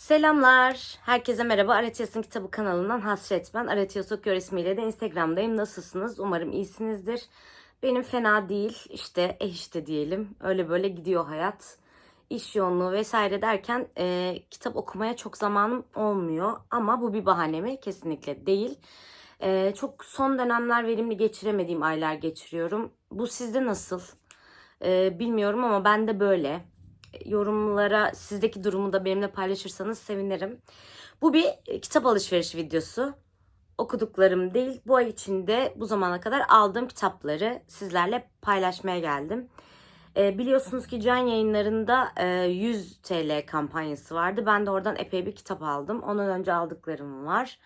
Selamlar. Herkese merhaba. Aretios'un kitabı kanalından Hasret ben. Aretios okuyor ismiyle de Instagram'dayım. Nasılsınız? Umarım iyisinizdir. Benim fena değil. İşte eh işte diyelim. Öyle böyle gidiyor hayat. İş yoğunluğu vesaire derken e, kitap okumaya çok zamanım olmuyor. Ama bu bir bahane mi? Kesinlikle değil. E, çok son dönemler verimli geçiremediğim aylar geçiriyorum. Bu sizde nasıl? E, bilmiyorum ama ben de böyle yorumlara sizdeki durumu da benimle paylaşırsanız sevinirim. Bu bir e, kitap alışverişi videosu. Okuduklarım değil, bu ay içinde bu zamana kadar aldığım kitapları sizlerle paylaşmaya geldim. E, biliyorsunuz ki Can Yayınları'nda e, 100 TL kampanyası vardı. Ben de oradan epey bir kitap aldım. Ondan önce aldıklarım var.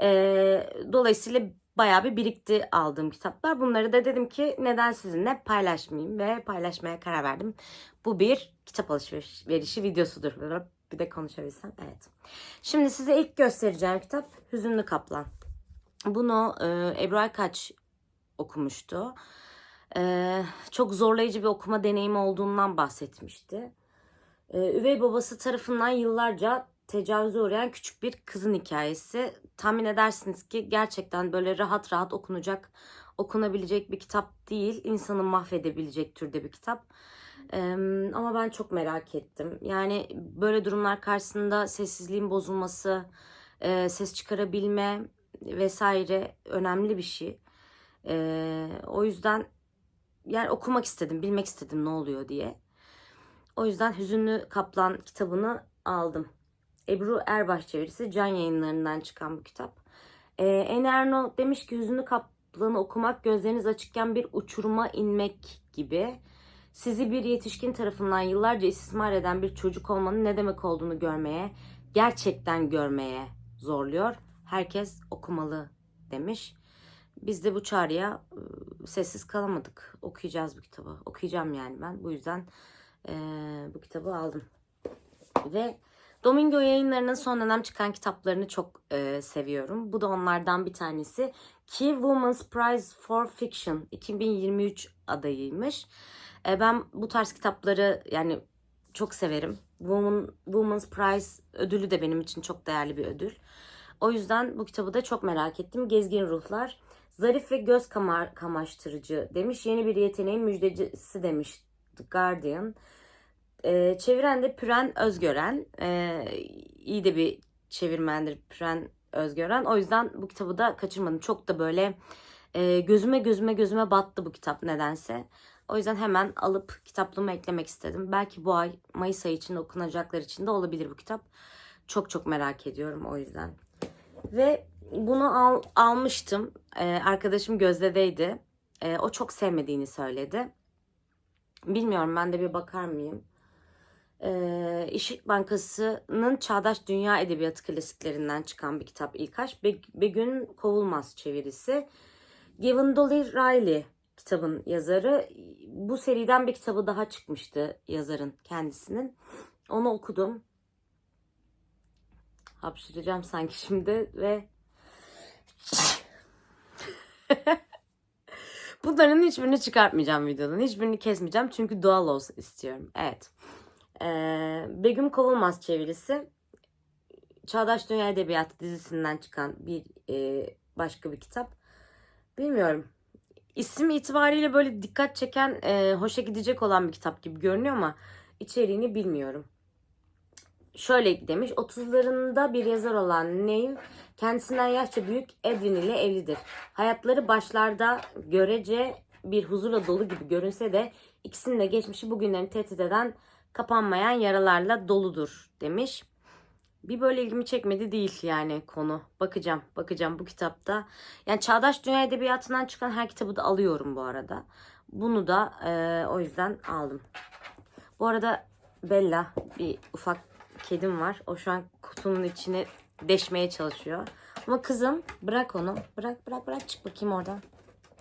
E, dolayısıyla bayağı bir birikti aldığım kitaplar. Bunları da dedim ki neden sizinle paylaşmayayım ve paylaşmaya karar verdim. Bu bir kitap alışverişi videosudur. Bir de konuşabilsem. Evet. Şimdi size ilk göstereceğim kitap Hüzünlü Kaplan. Bunu e, Ebru Aykaç okumuştu. E, çok zorlayıcı bir okuma deneyimi olduğundan bahsetmişti. E, üvey babası tarafından yıllarca tecavüze uğrayan küçük bir kızın hikayesi. Tahmin edersiniz ki gerçekten böyle rahat rahat okunacak, okunabilecek bir kitap değil. İnsanı mahvedebilecek türde bir kitap. Ee, ama ben çok merak ettim. Yani böyle durumlar karşısında sessizliğin bozulması, e, ses çıkarabilme vesaire önemli bir şey. Ee, o yüzden yani okumak istedim, bilmek istedim ne oluyor diye. O yüzden Hüzünlü Kaplan kitabını aldım. Ebru Erbaş çevirisi Can Yayınları'ndan çıkan bu kitap. Ee, Enerno demiş ki Hüzünlü Kaplan'ı okumak gözleriniz açıkken bir uçuruma inmek gibi. Sizi bir yetişkin tarafından yıllarca istismar eden bir çocuk olmanın ne demek olduğunu görmeye, gerçekten görmeye zorluyor. Herkes okumalı demiş. Biz de bu çağrıya ıı, sessiz kalamadık. Okuyacağız bu kitabı. Okuyacağım yani ben. Bu yüzden eee, bu kitabı aldım. Ve Domingo yayınlarının son dönem çıkan kitaplarını çok e, seviyorum. Bu da onlardan bir tanesi. Key Women's Prize for Fiction 2023 adayıymış. E, ben bu tarz kitapları yani çok severim. Woman, Women's Prize ödülü de benim için çok değerli bir ödül. O yüzden bu kitabı da çok merak ettim. Gezgin Ruhlar. Zarif ve göz kamar, kamaştırıcı demiş. Yeni bir yeteneğin müjdecisi demiş The Guardian. E, çeviren de Püren Özgören. E, iyi de bir çevirmendir Püren Özgören. O yüzden bu kitabı da kaçırmadım. Çok da böyle e, gözüme gözüme gözüme battı bu kitap nedense. O yüzden hemen alıp kitaplığıma eklemek istedim. Belki bu ay Mayıs ayı içinde okunacaklar için de olabilir bu kitap. Çok çok merak ediyorum o yüzden. Ve bunu al, almıştım. E, arkadaşım Gözde'deydi. E, o çok sevmediğini söyledi. Bilmiyorum ben de bir bakar mıyım? e, İş Bankası'nın Çağdaş Dünya Edebiyatı klasiklerinden çıkan bir kitap İlkaç. Be Begün Kovulmaz çevirisi. Gavin Dolly Riley kitabın yazarı. Bu seriden bir kitabı daha çıkmıştı yazarın kendisinin. Onu okudum. Hapşıracağım sanki şimdi ve Bunların hiçbirini çıkartmayacağım videodan. Hiçbirini kesmeyeceğim çünkü doğal olsun istiyorum. Evet. Ee, Begüm Kovulmaz çevirisi. Çağdaş Dünya Edebiyatı dizisinden çıkan bir e, başka bir kitap. Bilmiyorum. İsim itibariyle böyle dikkat çeken, e, hoşa gidecek olan bir kitap gibi görünüyor ama içeriğini bilmiyorum. Şöyle demiş, 30'larında bir yazar olan Neil kendisinden yaşça büyük Edwin ile evlidir. Hayatları başlarda görece bir huzurla dolu gibi görünse de ikisinin de geçmişi bugünlerini tehdit eden kapanmayan yaralarla doludur demiş. Bir böyle ilgimi çekmedi değil yani konu. Bakacağım, bakacağım bu kitapta. Yani Çağdaş Dünya Edebiyatı'ndan çıkan her kitabı da alıyorum bu arada. Bunu da e, o yüzden aldım. Bu arada Bella bir ufak kedim var. O şu an kutunun içine deşmeye çalışıyor. Ama kızım bırak onu. Bırak bırak bırak çık bakayım oradan.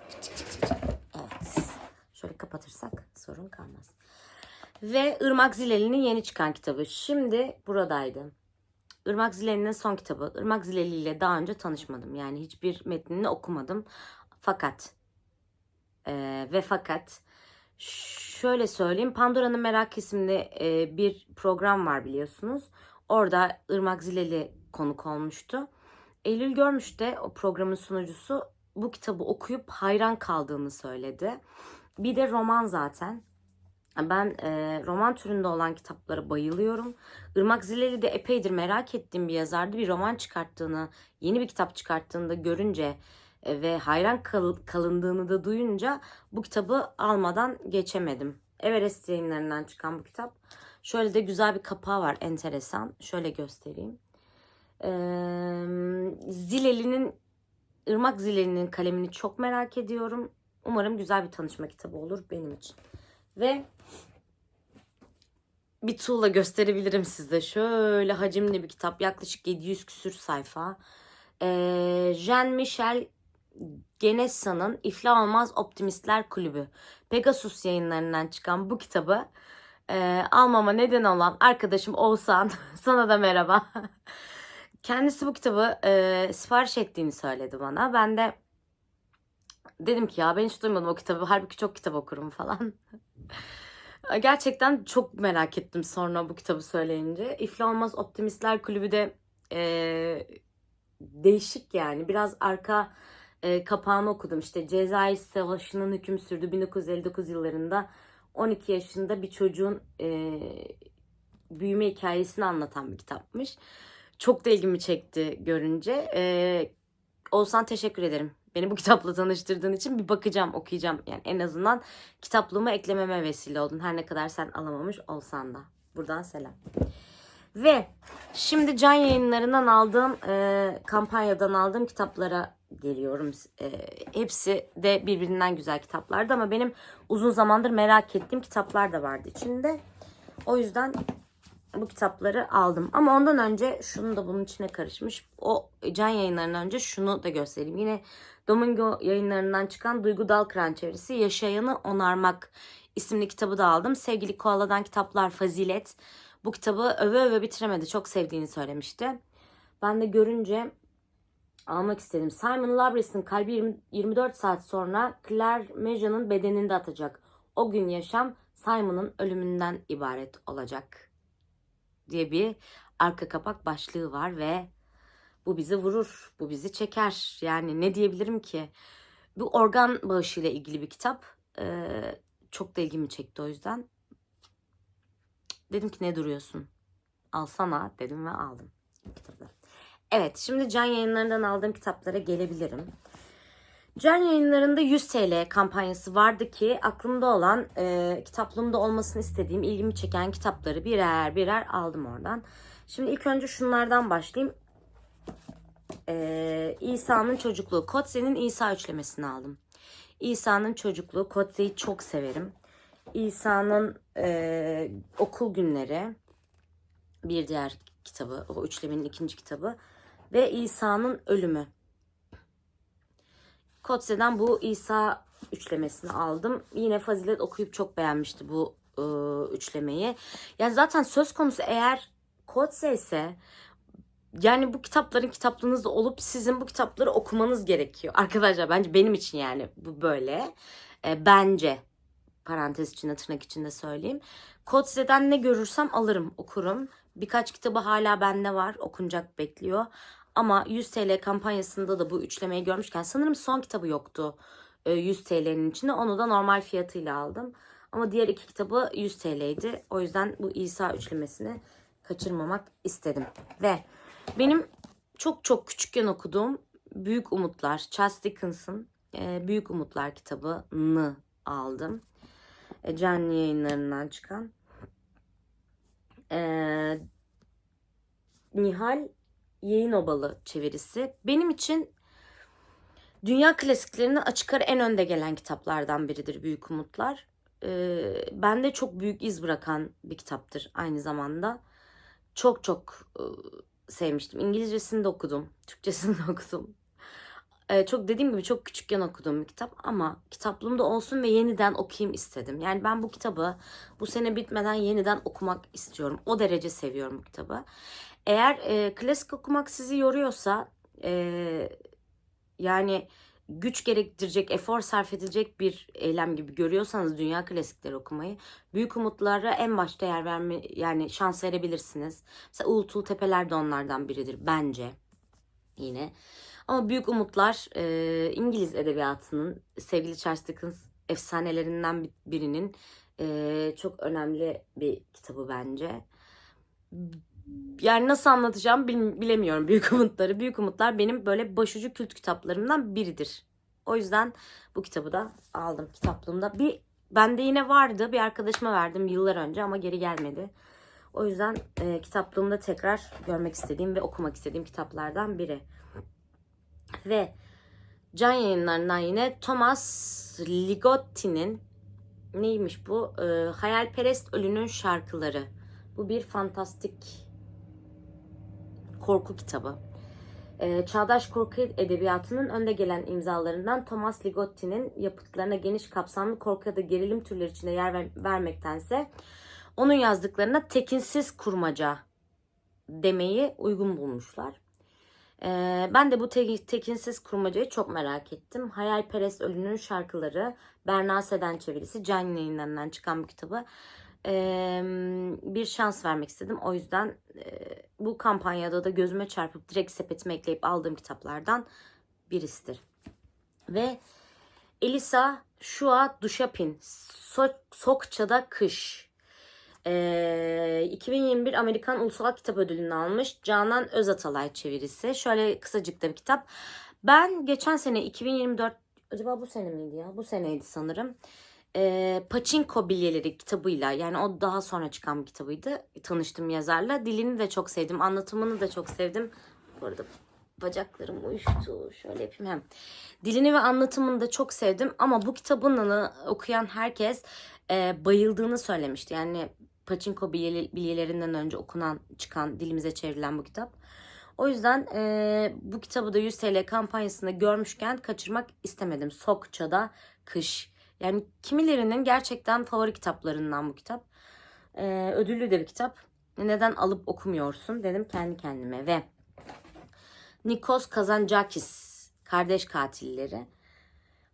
Çık çık çık çık. Evet. Şöyle kapatırsak sorun kalmaz. Ve Irmak Zileli'nin yeni çıkan kitabı. Şimdi buradaydı. Irmak Zileli'nin son kitabı. Irmak Zileli ile daha önce tanışmadım. Yani hiçbir metnini okumadım. Fakat e, ve fakat şöyle söyleyeyim. Pandora'nın Merak isimli e, bir program var biliyorsunuz. Orada Irmak Zileli konuk olmuştu. Eylül Görmüş de o programın sunucusu bu kitabı okuyup hayran kaldığını söyledi. Bir de roman zaten. Ben e, roman türünde olan kitaplara bayılıyorum. Irmak Zileli de epeydir merak ettiğim bir yazardı. Bir roman çıkarttığını, yeni bir kitap çıkarttığını da görünce e, ve hayran kal- kalındığını da duyunca bu kitabı almadan geçemedim. Everest yayınlarından çıkan bu kitap. Şöyle de güzel bir kapağı var, enteresan. Şöyle göstereyim. Ee, Zileli'nin, Irmak Zileli'nin kalemini çok merak ediyorum. Umarım güzel bir tanışma kitabı olur benim için. Ve bir tuğla gösterebilirim size. Şöyle hacimli bir kitap. Yaklaşık 700 küsür sayfa. Ee, Jean-Michel Genessa'nın İflah Olmaz Optimistler Kulübü. Pegasus yayınlarından çıkan bu kitabı e, almama neden olan arkadaşım Oğuzhan. Sana da merhaba. Kendisi bu kitabı e, sipariş ettiğini söyledi bana. Ben de dedim ki ya ben hiç duymadım o kitabı. Halbuki çok kitap okurum falan. Gerçekten çok merak ettim sonra bu kitabı söyleyince. İflah Olmaz Optimistler Kulübü de e, değişik yani. Biraz arka e, kapağını okudum. İşte Cezayir Savaşı'nın hüküm sürdüğü 1959 yıllarında 12 yaşında bir çocuğun e, büyüme hikayesini anlatan bir kitapmış. Çok da ilgimi çekti görünce. E, Oğuzhan teşekkür ederim. Beni bu kitapla tanıştırdığın için bir bakacağım, okuyacağım. Yani en azından kitaplığıma eklememe vesile oldun. Her ne kadar sen alamamış olsan da. Buradan selam. Ve şimdi can yayınlarından aldığım, e, kampanyadan aldığım kitaplara geliyorum. E, hepsi de birbirinden güzel kitaplardı ama benim uzun zamandır merak ettiğim kitaplar da vardı içinde. O yüzden bu kitapları aldım. Ama ondan önce şunu da bunun içine karışmış. O can yayınlarından önce şunu da göstereyim. Yine Domingo yayınlarından çıkan Duygu Dalkıran çevirisi Yaşayanı Onarmak isimli kitabı da aldım. Sevgili Koala'dan kitaplar Fazilet. Bu kitabı öve öve bitiremedi. Çok sevdiğini söylemişti. Ben de görünce almak istedim. Simon Labris'in kalbi 20 24 saat sonra Claire Meja'nın bedeninde atacak. O gün yaşam Simon'ın ölümünden ibaret olacak diye bir arka kapak başlığı var ve bu bizi vurur, bu bizi çeker. Yani ne diyebilirim ki? Bu organ bağışıyla ilgili bir kitap. Ee, çok da ilgimi çekti o yüzden. Dedim ki ne duruyorsun? Alsana dedim ve aldım kitabı. Evet şimdi Can Yayınları'ndan aldığım kitaplara gelebilirim. Can Yayınları'nda 100 TL kampanyası vardı ki aklımda olan, e, kitaplığımda olmasını istediğim, ilgimi çeken kitapları birer birer aldım oradan. Şimdi ilk önce şunlardan başlayayım. E, İsa'nın Çocukluğu. Kotze'nin İsa üçlemesini aldım. İsa'nın Çocukluğu. Kotze'yi çok severim. İsa'nın e, Okul Günleri. Bir diğer kitabı. O üçlemenin ikinci kitabı. Ve İsa'nın Ölümü. Kotze'den bu İsa üçlemesini aldım. Yine Fazilet okuyup çok beğenmişti bu e, üçlemeyi. Yani zaten söz konusu eğer Kotze ise yani bu kitapların kitaplığınızda olup sizin bu kitapları okumanız gerekiyor. Arkadaşlar bence benim için yani bu böyle. E, bence parantez içinde tırnak içinde söyleyeyim. Kotze'den ne görürsem alırım okurum. Birkaç kitabı hala bende var okunacak bekliyor. Ama 100 TL kampanyasında da bu üçlemeyi görmüşken sanırım son kitabı yoktu 100 TL'nin içinde. Onu da normal fiyatıyla aldım. Ama diğer iki kitabı 100 TL'ydi. O yüzden bu İsa üçlemesini kaçırmamak istedim. Ve benim çok çok küçükken okuduğum Büyük Umutlar, Charles Dickens'ın e, Büyük Umutlar kitabını aldım. E, Canlı yayınlarından çıkan. E, Nihal Yayın Obalı çevirisi. Benim için dünya klasiklerinin açık ara en önde gelen kitaplardan biridir Büyük Umutlar. Ee, bende çok büyük iz bırakan bir kitaptır aynı zamanda. Çok çok e, sevmiştim. İngilizcesini de okudum. Türkçesini de okudum. Ee, çok dediğim gibi çok küçükken okuduğum bir kitap ama kitaplığımda olsun ve yeniden okuyayım istedim. Yani ben bu kitabı bu sene bitmeden yeniden okumak istiyorum. O derece seviyorum bu kitabı. Eğer e, klasik okumak sizi yoruyorsa e, yani güç gerektirecek, efor sarf edilecek bir eylem gibi görüyorsanız dünya klasikleri okumayı büyük umutlara en başta yer verme yani şans verebilirsiniz. Mesela Uğultul Tepeler de onlardan biridir bence yine. Ama Büyük Umutlar e, İngiliz edebiyatının sevgili Charles Dickens efsanelerinden bir- birinin e, çok önemli bir kitabı bence. Yani nasıl anlatacağım bil- bilemiyorum Büyük Umutları. Büyük Umutlar benim böyle başucu kült kitaplarımdan biridir. O yüzden bu kitabı da aldım kitaplığımda. Bir bende yine vardı. Bir arkadaşıma verdim yıllar önce ama geri gelmedi. O yüzden e, kitaplığımda tekrar görmek istediğim ve okumak istediğim kitaplardan biri. Ve can yayınlarından yine Thomas Ligotti'nin neymiş bu? E, Hayalperest Ölünün Şarkıları. Bu bir fantastik korku kitabı. Ee, çağdaş korku edebiyatının önde gelen imzalarından Thomas Ligotti'nin yapıtlarına geniş kapsamlı korku ya da gerilim türleri içinde yer ver- vermektense onun yazdıklarına tekinsiz kurmaca demeyi uygun bulmuşlar. Ee, ben de bu te- tekinsiz kurmacayı çok merak ettim. Hayalperest Ölünün Şarkıları, Berna Seden çevirisi, Can yayınlarından çıkan bir kitabı. Ee, bir şans vermek istedim. O yüzden e, bu kampanyada da gözüme çarpıp direkt sepetime ekleyip aldığım kitaplardan birisidir. Ve Elisa Shua Dushapin So- Sokça'da Kış. Ee, 2021 Amerikan Ulusal Kitap Ödülünü almış. Canan Özatalay çevirisi. Şöyle kısacık da bir kitap. Ben geçen sene 2024 acaba bu sene miydi ya? Bu seneydi sanırım. Ee, Pachinko Bilyeleri kitabıyla yani o daha sonra çıkan bir kitabıydı. Tanıştım yazarla. Dilini de çok sevdim. Anlatımını da çok sevdim. Bu arada bacaklarım uyuştu. Şöyle yapayım hem. Dilini ve anlatımını da çok sevdim ama bu kitabını okuyan herkes e, bayıldığını söylemişti. Yani bilye- bilyelerinden önce okunan, çıkan, dilimize çevrilen bu kitap. O yüzden e, bu kitabı da 100 TL kampanyasında görmüşken kaçırmak istemedim. Sokça'da Kış. Yani kimilerinin gerçekten favori kitaplarından bu kitap. E, ödüllü de bir kitap. Neden alıp okumuyorsun dedim kendi kendime ve Nikos Kazancakis Kardeş Katilleri.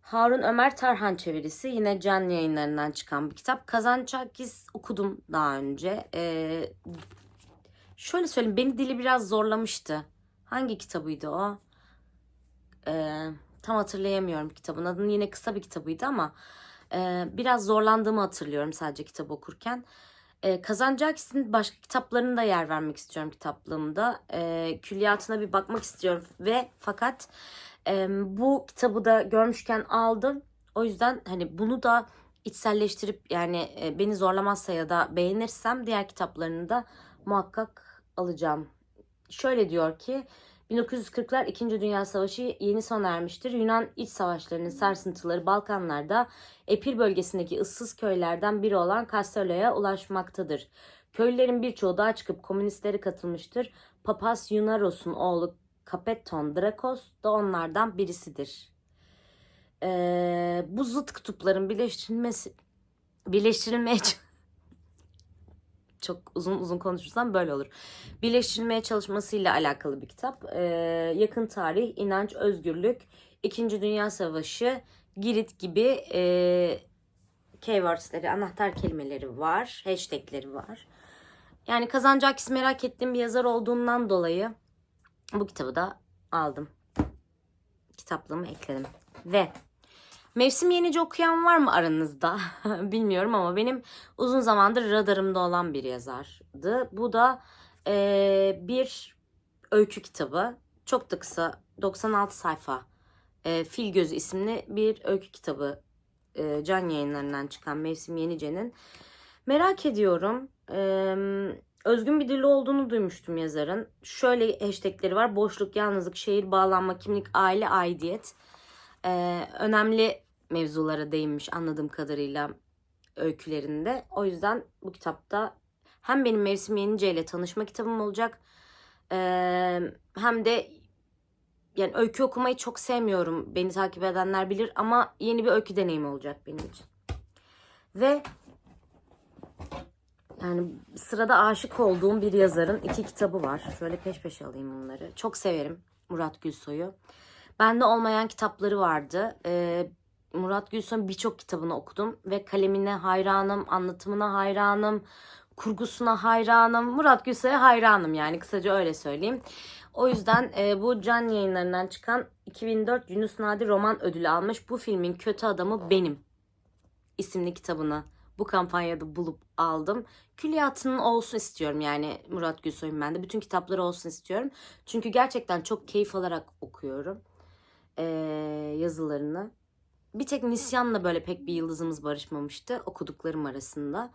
Harun Ömer Tarhan çevirisi yine can yayınlarından çıkan bir kitap. Kazancakis okudum daha önce. Ee, şöyle söyleyeyim beni dili biraz zorlamıştı. Hangi kitabıydı o? Ee, tam hatırlayamıyorum kitabın adını. Yine kısa bir kitabıydı ama e, biraz zorlandığımı hatırlıyorum sadece kitap okurken. E, Kazancakis'in başka kitaplarına da yer vermek istiyorum kitaplığımda. E, külliyatına bir bakmak istiyorum ve fakat e, bu kitabı da görmüşken aldım. O yüzden hani bunu da içselleştirip yani e, beni zorlamazsa ya da beğenirsem diğer kitaplarını da muhakkak alacağım. Şöyle diyor ki 1940'lar 2. Dünya Savaşı yeni sona ermiştir. Yunan iç savaşlarının sarsıntıları Balkanlarda Epir bölgesindeki ıssız köylerden biri olan Kastello'ya ulaşmaktadır. Köylülerin birçoğu dağa çıkıp komünistlere katılmıştır. Papaz Yunaros'un oğlu Kapeton Drakos da onlardan birisidir. Ee, bu zıt kutupların birleştirilmesi birleştirilmeye çok uzun uzun konuşursam böyle olur. Birleştirilmeye çalışmasıyla alakalı bir kitap. Ee, yakın tarih, inanç, özgürlük, İkinci Dünya Savaşı, Girit gibi e, keywordsleri, anahtar kelimeleri var, hashtagleri var. Yani Kazancakis merak ettiğim bir yazar olduğundan dolayı bu kitabı da aldım. Kitaplığıma ekledim. Ve Mevsim Yenici okuyan var mı aranızda? Bilmiyorum ama benim uzun zamandır radarımda olan bir yazardı. Bu da e, bir öykü kitabı. Çok da kısa 96 sayfa. E, Fil Gözü isimli bir öykü kitabı. E, can yayınlarından çıkan Mevsim Yenice'nin. Merak ediyorum. E, özgün bir dili olduğunu duymuştum yazarın. Şöyle hashtagleri var. Boşluk, yalnızlık, şehir, bağlanma, kimlik, aile, aidiyet. E, önemli mevzulara değinmiş anladığım kadarıyla öykülerinde. O yüzden bu kitapta hem benim Mevsim Yenice ile tanışma kitabım olacak hem de yani öykü okumayı çok sevmiyorum. Beni takip edenler bilir ama yeni bir öykü deneyimi olacak benim için. Ve yani sırada aşık olduğum bir yazarın iki kitabı var. Şöyle peş peşe alayım bunları. Çok severim Murat Gülsoy'u. Bende olmayan kitapları vardı. Ee, Murat Gülsoy'un birçok kitabını okudum ve kalemine hayranım, anlatımına hayranım, kurgusuna hayranım. Murat Gülsoy'a hayranım yani kısaca öyle söyleyeyim. O yüzden e, bu can yayınlarından çıkan 2004 Yunus Nadi roman ödülü almış bu filmin kötü adamı benim isimli kitabını bu kampanyada bulup aldım. Külliyatının olsun istiyorum yani Murat Gülsoy'un ben de. Bütün kitapları olsun istiyorum. Çünkü gerçekten çok keyif alarak okuyorum ee, yazılarını. Bir tek Nisyan'la böyle pek bir yıldızımız barışmamıştı okuduklarım arasında.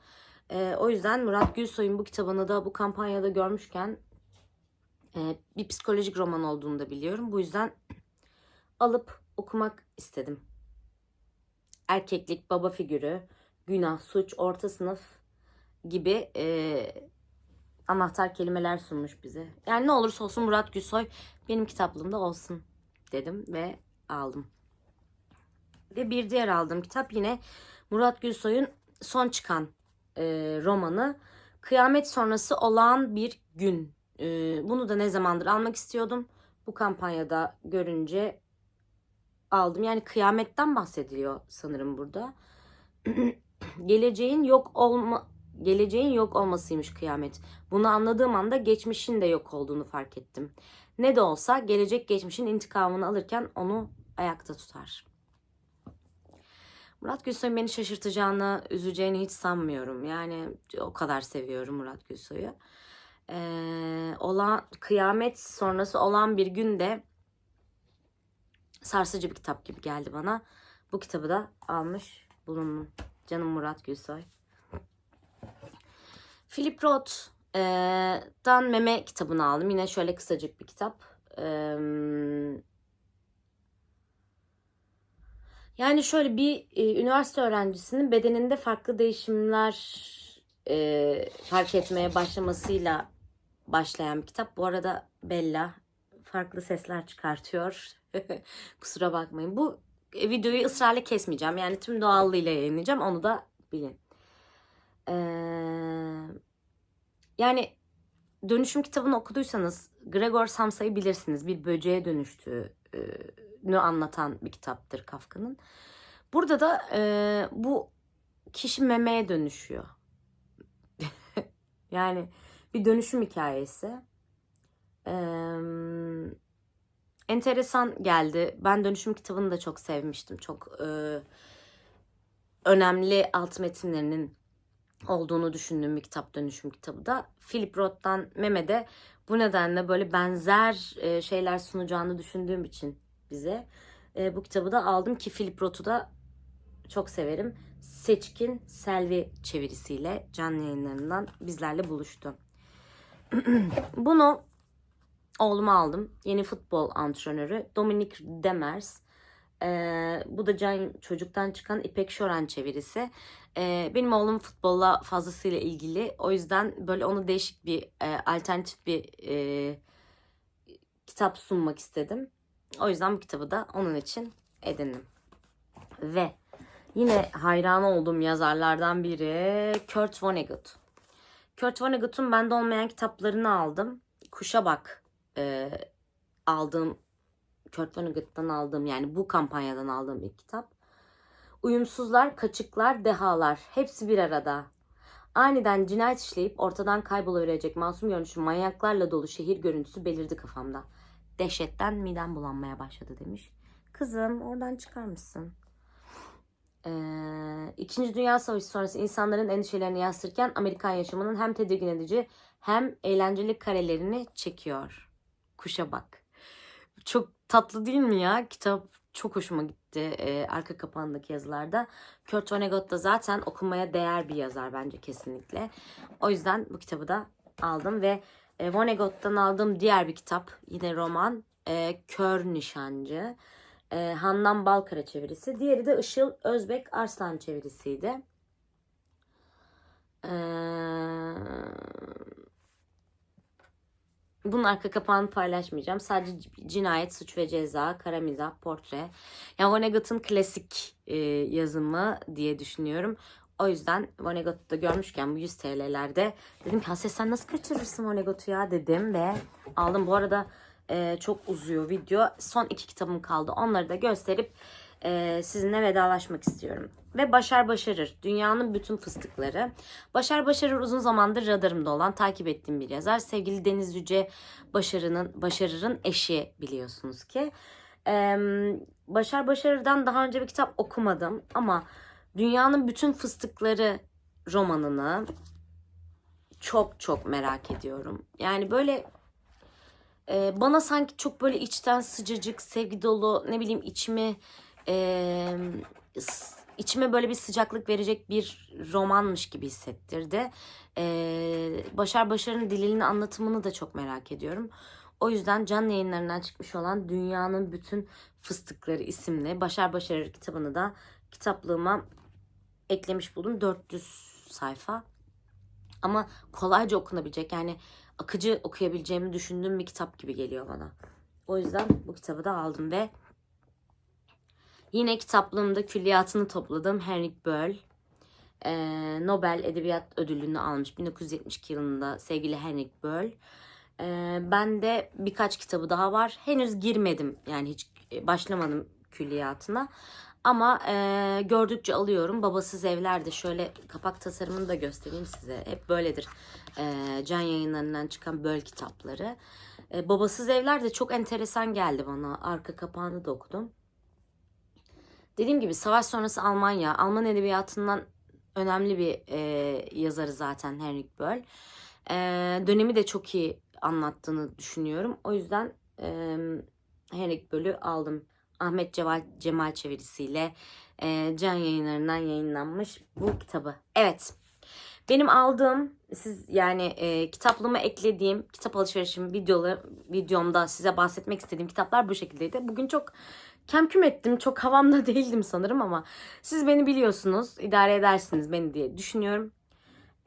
Ee, o yüzden Murat Gülsoy'un bu kitabını da bu kampanyada görmüşken e, bir psikolojik roman olduğunu da biliyorum. Bu yüzden alıp okumak istedim. Erkeklik, baba figürü, günah, suç, orta sınıf gibi e, anahtar kelimeler sunmuş bize. Yani ne olursa olsun Murat Gülsoy benim kitaplığımda olsun dedim ve aldım. Ve bir diğer aldığım kitap yine Murat Gülsoy'un son çıkan e, romanı Kıyamet Sonrası Olağan Bir Gün. E, bunu da ne zamandır almak istiyordum. Bu kampanyada görünce aldım. Yani kıyametten bahsediliyor sanırım burada. geleceğin yok olma geleceğin yok olmasıymış kıyamet. Bunu anladığım anda geçmişin de yok olduğunu fark ettim. Ne de olsa gelecek geçmişin intikamını alırken onu ayakta tutar. Murat Gülsoy'un beni şaşırtacağını, üzeceğini hiç sanmıyorum. Yani o kadar seviyorum Murat Gülsoy'u. Ee, olan kıyamet sonrası olan bir günde sarsıcı bir kitap gibi geldi bana. Bu kitabı da almış bulundum. Canım Murat Gülsoy. Philip Roth'dan Meme kitabını aldım. Yine şöyle kısacık bir kitap. Ee, yani şöyle bir e, üniversite öğrencisinin bedeninde farklı değişimler e, fark etmeye başlamasıyla başlayan bir kitap. Bu arada Bella farklı sesler çıkartıyor. Kusura bakmayın. Bu e, videoyu ısrarla kesmeyeceğim. Yani tüm doğallığıyla yayınlayacağım. Onu da bilin. Ee, yani dönüşüm kitabını okuduysanız Gregor Samsa'yı bilirsiniz. Bir böceğe dönüştüğünü anlatan bir kitaptır Kafka'nın. Burada da e, bu kişi memeye dönüşüyor. yani bir dönüşüm hikayesi. Eee enteresan geldi. Ben dönüşüm kitabını da çok sevmiştim. Çok e, önemli alt metinlerinin olduğunu düşündüğüm bir kitap dönüşüm kitabı da. Philip Roth'tan Mehmet'e bu nedenle böyle benzer e, şeyler sunacağını düşündüğüm için bize e, bu kitabı da aldım ki Philip Roth'u da çok severim. Seçkin Selvi çevirisiyle canlı yayınlarından bizlerle buluştu. Bunu oğluma aldım. Yeni futbol antrenörü Dominik Demers. Ee, bu da Can Çocuk'tan çıkan İpek Şoran çevirisi. Ee, benim oğlum futbolla fazlasıyla ilgili. O yüzden böyle onu değişik bir e, alternatif bir e, kitap sunmak istedim. O yüzden bu kitabı da onun için edindim. Ve yine hayran olduğum yazarlardan biri Kurt Vonnegut. Kurt Vonnegut'un bende olmayan kitaplarını aldım. Kuşa Bak e, aldığım Kurt Vonnegut'tan aldığım yani bu kampanyadan aldığım ilk kitap. Uyumsuzlar, kaçıklar, dehalar hepsi bir arada. Aniden cinayet işleyip ortadan kayboluverecek masum görünüşü manyaklarla dolu şehir görüntüsü belirdi kafamda. Dehşetten midem bulanmaya başladı demiş. Kızım oradan çıkar mısın? Ee, İkinci Dünya Savaşı sonrası insanların endişelerini yansıtırken Amerikan yaşamının hem tedirgin edici hem eğlenceli karelerini çekiyor. Kuşa bak. Çok tatlı değil mi ya? Kitap çok hoşuma gitti e, arka kapağındaki yazılarda. Kurt Vonnegut da zaten okumaya değer bir yazar bence kesinlikle. O yüzden bu kitabı da aldım ve e, Vonnegut'tan aldığım diğer bir kitap yine roman e, Kör Nişancı. E, Handan Balkara çevirisi. Diğeri de Işıl Özbek Arslan çevirisiydi. Eee bunun arka kapağını paylaşmayacağım. Sadece cinayet, suç ve ceza, kara mizah, portre. Yani Vonnegut'un klasik e, yazımı diye düşünüyorum. O yüzden Vonnegut'u da görmüşken bu 100 TL'lerde dedim ki Haset sen nasıl kaçırırsın Vonnegut'u ya dedim ve aldım. Bu arada Ee, çok uzuyor video. Son iki kitabım kaldı. Onları da gösterip e, sizinle vedalaşmak istiyorum. Ve Başar Başarır. Dünyanın bütün fıstıkları. Başar Başarır uzun zamandır radarımda olan, takip ettiğim bir yazar. Sevgili Deniz Yüce Başarı'nın Başarır'ın eşi biliyorsunuz ki. Ee, Başar Başarır'dan daha önce bir kitap okumadım ama Dünyanın Bütün Fıstıkları romanını çok çok merak ediyorum. Yani böyle e, bana sanki çok böyle içten sıcacık, sevgi dolu, ne bileyim içimi e, içime böyle bir sıcaklık verecek bir romanmış gibi hissettirdi. E, Başar Başar'ın dilinin anlatımını da çok merak ediyorum. O yüzden can yayınlarından çıkmış olan Dünyanın Bütün Fıstıkları isimli Başar Başarır kitabını da kitaplığıma eklemiş buldum. 400 sayfa. Ama kolayca okunabilecek yani akıcı okuyabileceğimi düşündüğüm bir kitap gibi geliyor bana. O yüzden bu kitabı da aldım ve yine kitaplığımda külliyatını topladım. Henrik Böll e, Nobel Edebiyat Ödülünü almış 1972 yılında sevgili Henrik Böll. E, ben de birkaç kitabı daha var. Henüz girmedim yani hiç başlamadım külliyatına. Ama e, gördükçe alıyorum. Babasız Evler'de şöyle kapak tasarımını da göstereyim size. Hep böyledir. E, can yayınlarından çıkan böl kitapları. E, Babasız Evler de çok enteresan geldi bana. Arka kapağını da okudum. Dediğim gibi savaş sonrası Almanya, Alman edebiyatından önemli bir e, yazarı zaten Henrik Böll. E, dönemi de çok iyi anlattığını düşünüyorum. O yüzden e, Henrik Böll'ü aldım. Ahmet Cemal, Cemal çevirisiyle e, Can Yayınlarından yayınlanmış bu kitabı. Evet. Benim aldığım, siz yani e, kitaplığıma eklediğim kitap alışverişim videolu, videomda size bahsetmek istediğim kitaplar bu şekildeydi. Bugün çok kemküm ettim, çok havamda değildim sanırım ama siz beni biliyorsunuz, idare edersiniz beni diye düşünüyorum.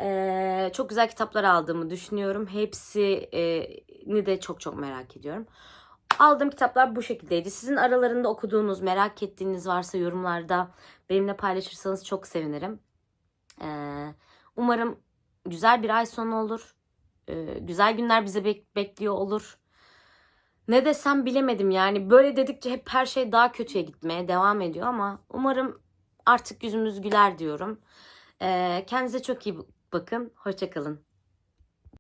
E, çok güzel kitaplar aldığımı düşünüyorum. Hepsini de çok çok merak ediyorum. Aldığım kitaplar bu şekildeydi. Sizin aralarında okuduğunuz, merak ettiğiniz varsa yorumlarda benimle paylaşırsanız çok sevinirim. Ee, umarım güzel bir ay sonu olur. Ee, güzel günler bize bek- bekliyor olur. Ne desem bilemedim yani. Böyle dedikçe hep her şey daha kötüye gitmeye devam ediyor ama umarım artık yüzümüz güler diyorum. Ee, kendinize çok iyi bakın. Hoşçakalın.